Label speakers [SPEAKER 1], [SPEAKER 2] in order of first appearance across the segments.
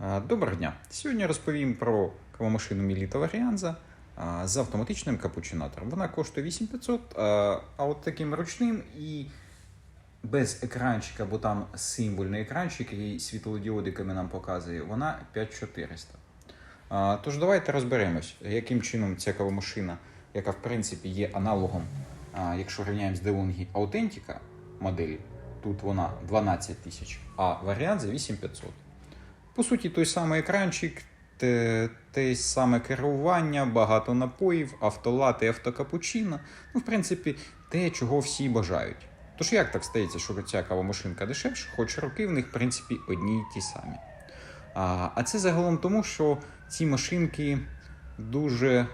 [SPEAKER 1] Доброго дня! Сьогодні розповім про кавомашину Міліта Варіанза з автоматичним капучинатором. Вона коштує 8500, а от таким ручним і без екранчика, бо там символьний екранчик, який світлодіодиками нам показує, вона 5400. Тож давайте розберемось, яким чином ця кавомашина, яка в принципі є аналогом, якщо рівняємо з DeLonghi Authentica моделі, тут вона 12 тисяч, а Варіанза 8500. По суті, той самий екранчик, те, те саме керування, багато напоїв, автолати, автокапучино. Ну, в принципі, те, чого всі бажають. Тож як так стається, що ця кавомашинка дешевша, хоч роки в них, в принципі, одні й ті самі. А, а це загалом тому, що ці машинки дуже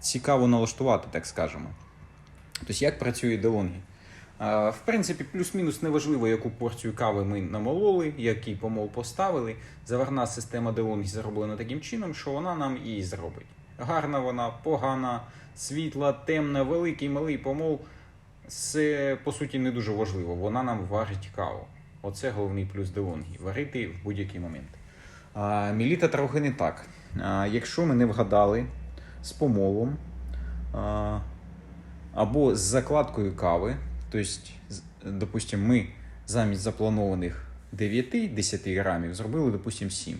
[SPEAKER 1] цікаво налаштувати, так скажемо. Тобто, як працює DeLonghi? В принципі, плюс-мінус неважливо, яку порцію кави ми намололи, який помол поставили. Заварна система DeLonghi зроблена таким чином, що вона нам і зробить. Гарна вона, погана, світла, темна, великий, малий помол. Це по суті не дуже важливо. Вона нам варить каву. Оце головний плюс DeLonghi. Варити в будь-який момент. А, Міліта трохи не так. А, Якщо ми не вгадали з помолом а, або з закладкою кави, тобто, з- допустимо, ми замість запланованих 9-10 грамів зробили, допустимо, 7.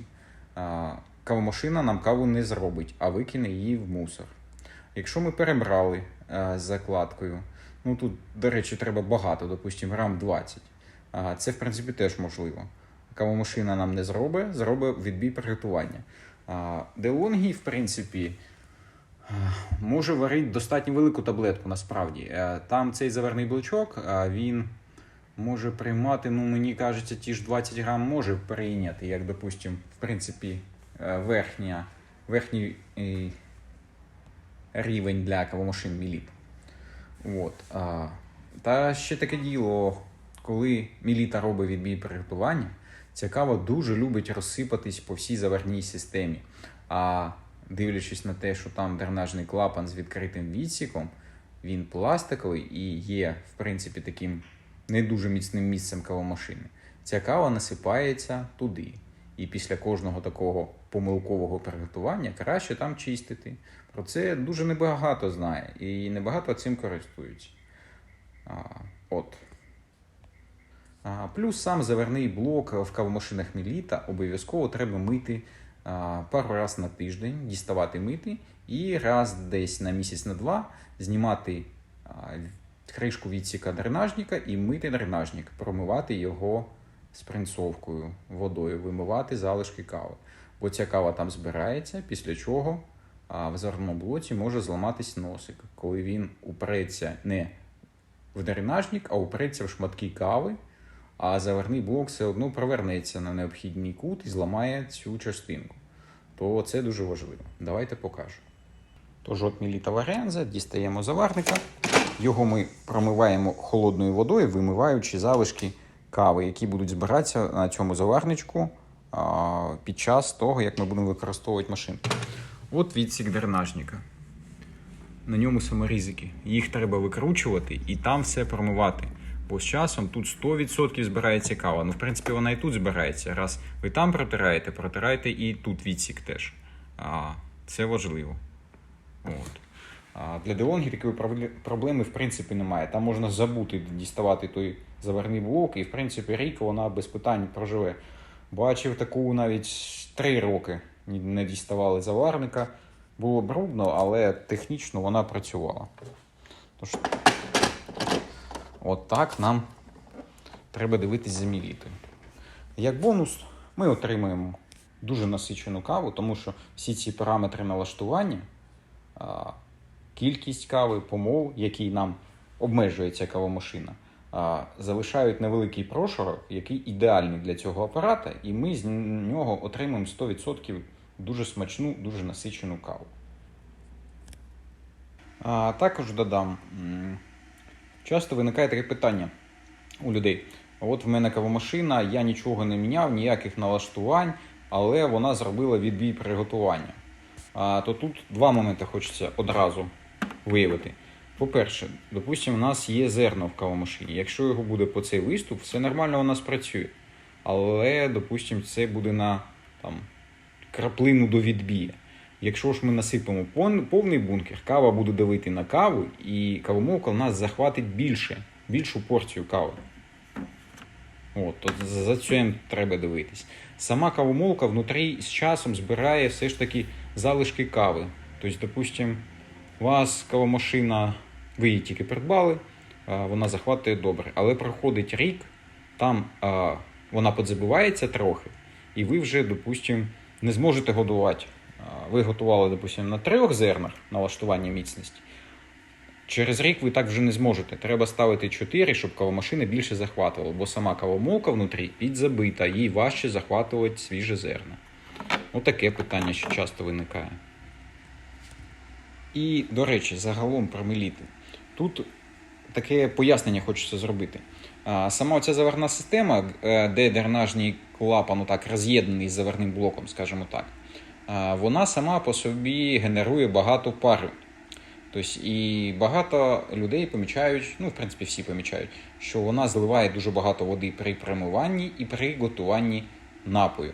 [SPEAKER 1] Кавомашина нам каву не зробить, а викине її в мусор. Якщо ми перебрали а, з закладкою, ну тут, до речі, треба багато, допустимо, грам 20. Це, в принципі, теж можливо. Кавомашина нам не зробить, зробить відбій приготування. DeLonghi, в принципі, може варити достатньо велику таблетку насправді. Е, Там цей заверний блочок, він може приймати, ну мені кажеться, ті ж 20 грам може прийняти, як, допустим, в принципі, е, верхня, верхній е, рівень для кавомашин міліт. От. Та ще таке діло, коли міліта робить відбій приготування, ця кава дуже любить розсипатись по всій заверній системі. А дивлячись на те, що там дренажний клапан з відкритим відсіком, він пластиковий і є, в принципі, таким не дуже міцним місцем кавомашини. Ця кава насипається туди. І після кожного такого помилкового приготування краще там чистити. Про це дуже небагато знає і небагато цим користуються. А, от. А, плюс сам заверний блок в кавомашинах Міліта обов'язково треба мити пару раз на тиждень, діставати мити, і раз десь на місяць на два знімати кришку відсіка дренажника і мити дренажник, промивати його спринцовкою, водою, вимивати залишки кави. Бо ця кава там збирається, після чого в зерному блоці може зламатись носик, коли він упреться не в дренажник, а упреться в шматки кави, а заверний блок все одно провернеться на необхідний кут і зламає цю частинку. То це дуже важливо. Давайте покажу. Тож от міліта варіанза, дістаємо заварника. Його ми промиваємо холодною водою, вимиваючи залишки кави, які будуть збиратися на цьому заварничку під час того, як ми будемо використовувати машинку. От відсік дренажника. На ньому саморізики. Їх треба викручувати і там все промивати. Бо з часом тут 100% збирається кава. Ну, в принципі, вона і тут збирається. Раз ви там протираєте, протирайте і тут відсік теж. А, це важливо. От. А для DeLonghi такої проблеми в принципі немає. Там можна забути діставати той заварний блок, і в принципі рік вона без питань проживе. Бачив таку навіть 3 роки не діставали заварника. Було брудно, але технічно вона працювала. Тож, от так нам треба дивитись за. Як бонус, ми отримуємо дуже насичену каву, тому що всі ці параметри налаштування, кількість кави, помол, який нам обмежує ця кавомашина, залишають невеликий прошарок, який ідеальний для цього апарата, і ми з нього отримуємо 100% дуже смачну, дуже насичену каву. Також додам, часто виникає таке питання у людей. От в мене кавомашина, я нічого не міняв, ніяких налаштувань, але вона зробила відбій приготування. А, то тут два моменти хочеться одразу виявити. По-перше, допустимо, у нас є зерно в кавомашині. Якщо його буде по цей виступ, все нормально у нас працює. Але, допустимо, це буде на там, краплину до відбія. Якщо ж ми насипемо повний бункер, кава буде давити на каву, і кавомолка у нас захватить більше, більшу порцію кави. От, за за цим треба дивитись. Сама кавомолка внутрі з часом збирає все ж таки залишки кави. Тобто, допустим, у вас кавомашина, ви її тільки придбали, вона захватує добре. Але проходить рік, там вона подзабивається трохи, і ви вже, допустим, не зможете годувати. Ви готували, допустим, на трьох зернах налаштування міцності. Через рік ви так вже не зможете. Треба ставити 4, щоб кавомашина більше захватувала, бо сама кавомолка внутрі підзабита, їй важче захватувати свіже зерна. Отаке питання, що часто виникає. І, до речі, загалом про меліти. Тут таке пояснення хочеться зробити. Сама оця заварна система, е, де дренажний клапан так роз'єднаний з заварним блоком, скажімо так, вона сама по собі генерує багато пари. Тобто, і багато людей помічають, ну, в принципі, всі помічають, що вона зливає дуже багато води при промиванні і при готуванні напою.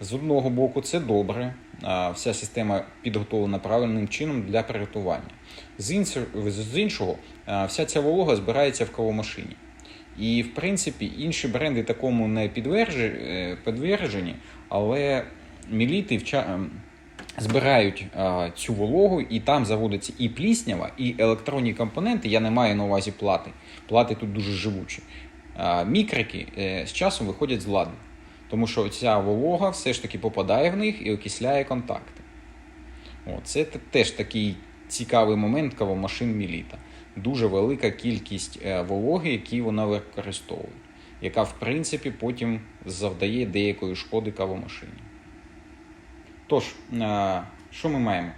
[SPEAKER 1] З одного боку, це добре, вся система підготовлена правильним чином для приготування. З іншого, вся ця волога збирається в кавомашині. І, в принципі, інші бренди такому не е, але міліти вча... ем, збирають а, цю вологу, і там заводиться і пліснява, і електронні компоненти. Я не маю на увазі плати. Плати тут дуже живучі. А, мікрики е, з часом виходять з ладу, тому що ця волога все ж таки попадає в них і окисляє контакти. О, це теж такий цікавий момент кавомашин Міліта. Дуже велика кількість е, вологи, які вона використовує, яка в принципі потім завдає деякої шкоди кавомашині. Тож, е, що ми маємо?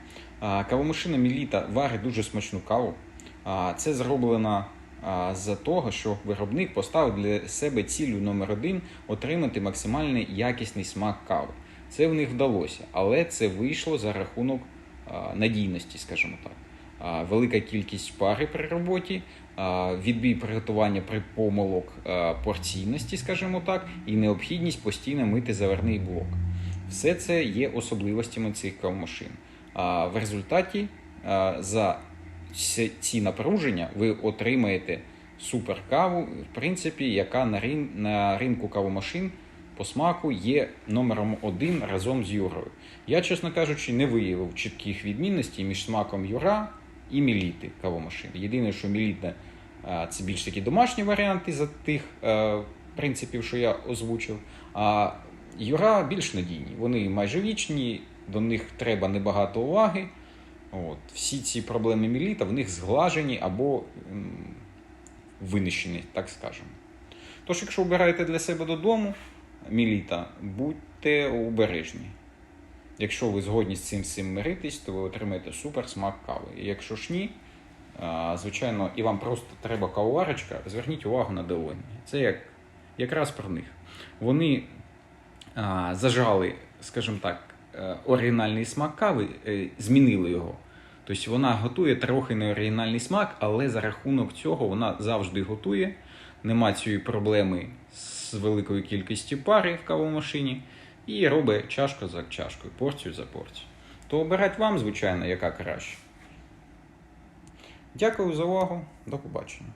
[SPEAKER 1] Е, Кавомашина Міліта варить дуже смачну каву. Це зроблено за того, що виробник поставив для себе цілю номер один отримати максимальний якісний смак кави. Це в них вдалося, але це вийшло за рахунок надійності, скажімо так. Велика кількість пари при роботі, відбій приготування при помилок порційності, скажімо так, і необхідність постійно мити заварний блок. Все це є особливостями цих кавомашин. А в результаті за ці- напруження ви отримаєте суперкаву, в принципі, яка на, рин, на ринку кавомашин по смаку є номером один разом з Юрою. Я, чесно кажучи, не виявив чітких відмінностей між смаком Юра і Міліти кавомашин. Єдине, що Міліта це більш такі домашні варіанти за тих е, принципів, що я озвучив. А Юра більш надійні. Вони майже вічні, до них треба небагато уваги. От. Всі ці проблеми міліта в них зглажені або винищені, так скажемо. Тож, якщо обираєте для себе додому міліта, будьте обережні. Якщо ви згодні з цим цим миритись, то ви отримаєте супер смак кави. І якщо ж ні, звичайно, і вам просто треба кавоварочка, зверніть увагу на Деоні. Це як, якраз про них. Вони зажали, скажімо так, е, оригінальний смак кави, е, змінили його. Тобто вона готує трохи не оригінальний смак, але за рахунок цього вона завжди готує. Нема цієї проблеми з великою кількістю пари в кавомашині і робить чашку за чашкою, порцію за порцію. То обирать вам, звичайно, яка краще. Дякую за увагу. До побачення.